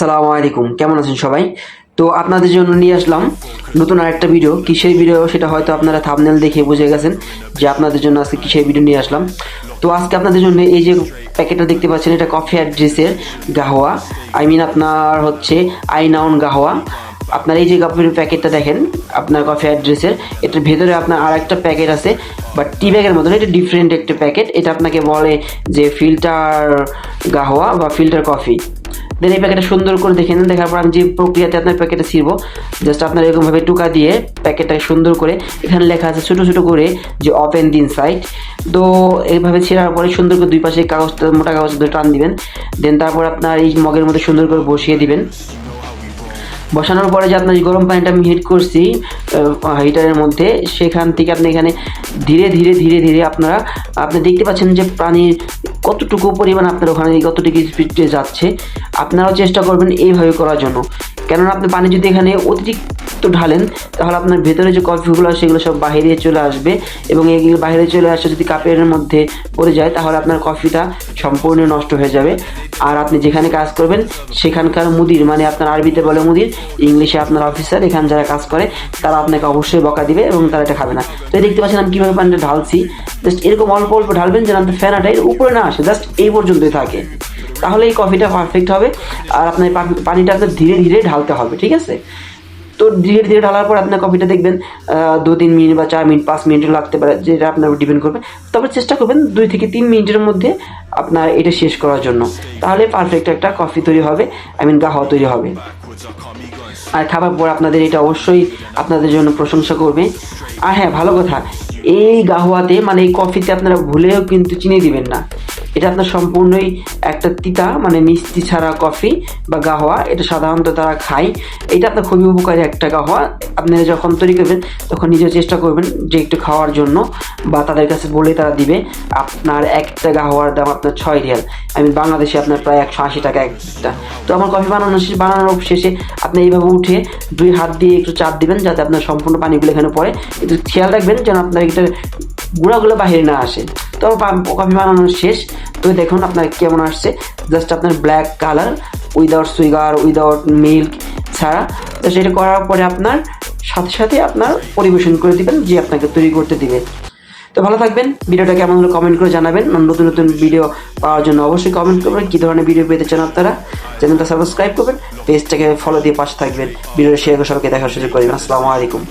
আসসালামু আলাইকুম। কেমন আছেন সবাই? তো আপনাদের জন্য নিয়ে আসলাম নতুন আরেকটা ভিডিও। কিসের ভিডিও? সেটা হয়তো আপনারা থামনেল দেখে বুঝে গেছেন যে আপনাদের জন্য আজকে কিসের ভিডিও নিয়ে আসলাম। তো আজকে আপনাদের জন্য এই যে প্যাকেটটা দেখতে পাচ্ছেন, এটা কফি অ্যাড্রেসের গাহোয়া। আই মিন আপনার হচ্ছে আইনাউন গাহোয়া। আপনার এই যে কফির প্যাকেটটা দেখেন, আপনার কফি অ্যাড্রেসের এটার ভেতরে আপনার আর একটা প্যাকেট আছে বাট টি ব্যাগের মতন এটা ডিফারেন্ট একটা প্যাকেট এটা আপনাকে বলে যে ফিল্টার গাহোয়া বা ফিল্টার কফি দেন এই প্যাকেটটা সুন্দর করে দেখে নেন, দেখার পর আমি যে প্রক্রিয়াতে আপনার প্যাকেটে ছিড়বো জাস্ট আপনার এরকমভাবে টুকা দিয়ে প্যাকেটটাকে সুন্দর করে এখানে লেখা আছে ছোটো ছোটো করে যে ওপেন দিন সাইড তো এইভাবে ছেঁড়ার পরে সুন্দর করে দুই পাশে কাগজটা মোটা কাগজ ধরে টান দিবেন। দেন তারপর আপনার এই মগের মধ্যে সুন্দর করে বসিয়ে দিবেন। বসানোর পরে যে আপনার গরম পানিটা আমি হিট করছি হিটারের মধ্যে, সেখান থেকে আপনি এখানে ধীরে ধীরে ধীরে ধীরে আপনারা, আপনি দেখতে পাচ্ছেন যে পানির কতটুকু পরিমাণ আপনার ওখানে কতটুকু স্পিডে যাচ্ছে আপনারাও চেষ্টা করবেন এইভাবে করার জন্য। কেননা আপনি পানি যদি এখানে অতিরিক্ত ঢালেন, তাহলে আপনার ভেতরে যে কফিগুলো সেগুলো সব বাইরে চলে আসবে এবং এগুলো বাইরে চলে আসে যদি কাপের মধ্যে পড়ে যায়, তাহলে আপনার কফিটা সম্পূর্ণ নষ্ট হয়ে যাবে। আর আপনি যেখানে কাজ করবেন, সেখানকার মুদির মানে আপনার আরবিতে বলে মুদির, ইংলিশে আপনার অফিসার এখানে যারা কাজ করে, তারা আপনাকে অবশ্যই বকা দিবে এবং তারা এটা খাবে না। তো দেখতে পাচ্ছেন আমি কীভাবে পানিটা ঢালছি। জাস্ট এরকম অল্প অল্প ঢালবেন যেন আপনার উপরে না আসে, জাস্ট এই পর্যন্তই থাকে। তাহলে এই কফিটা পারফেক্ট হবে। আর আপনার পানিটা আপনার ধীরে ধীরে ঢালতে হবে, ঠিক আছে? তো ধীরে ধীরে ঢালার পর আপনার কফিটা দেখবেন দু তিন মিনিট বা চার মিনিট, পাঁচ মিনিট লাগতে পারে, যেটা আপনার ডিপেন্ড করবে। তবে চেষ্টা করবেন দুই থেকে তিন মিনিটের মধ্যে আপনার এটা শেষ করার জন্য। তাহলে পারফেক্ট একটা কফি তৈরি হবে আই মিন গাহওয়া তৈরি হবে। আর খাবার পর আপনাদের এটা অবশ্যই আপনাদের জন্য প্রশংসা করবে। আর হ্যাঁ ভালো কথা, এই গাহওয়াতে মানে এই কফিতে আপনারা ভুলেও কিন্তু চিনি দিবেন না। এটা আপনার সম্পূর্ণই একটা তিতা মানে মিষ্টি ছাড়া কফি বা গাহওয়া এটা সাধারণত তারা খায়। এটা আপনার খুবই উপকারী একটা গাহওয়া আপনারা যখন তৈরি করবেন, তখন নিজেও চেষ্টা করবেন যে একটু খাওয়ার জন্য বা তাদের কাছে বলে তারা দিবে, আপনার একটা গাহওয়ার দাম আপনার ছয় রিয়াল। আমি বাংলাদেশে আপনার প্রায় একশো আশি টাকা একটা। তো আমার কফি বানানো শেষ, বানানোর শেষে আপনি এইভাবে উঠে দুই হাত দিয়ে একটু চাপ দিবেন যাতে আপনার সম্পূর্ণ পানিগুলো এখানে পড়ে। একটু খেয়াল রাখবেন যেন আপনার এটা গুঁড়াগুলো বাহিরে না আসে। তো কফি বানানো শেষ। তো দেখুন আপনার কেমন আসছে। জাস্ট আপনার black colour without sugar without milk ছাড়া। তো সেটা করার পরে আপনার সাথে সাথে আপনার পরিবেশন করে দিবেন, যে আপনাকে তৈরি করতে দিবে। তো ভালো থাকবেন। ভিডিওটা কেমন কমেন্ট করে জানাবেন। নতুন নতুন ভিডিও পাওয়ার জন্য অবশ্যই কমেন্ট করবেন। কী ধরনের ভিডিও পেতে চান আপনারা? চ্যানেলটা সাবস্ক্রাইব করবেন। পেজটাকে ফলো দিয়ে পাশে থাকবেন। ভিডিওটা শেয়ার করে সবাইকে দেখার সুযোগ করবেন আসসালামু আলাইকুম।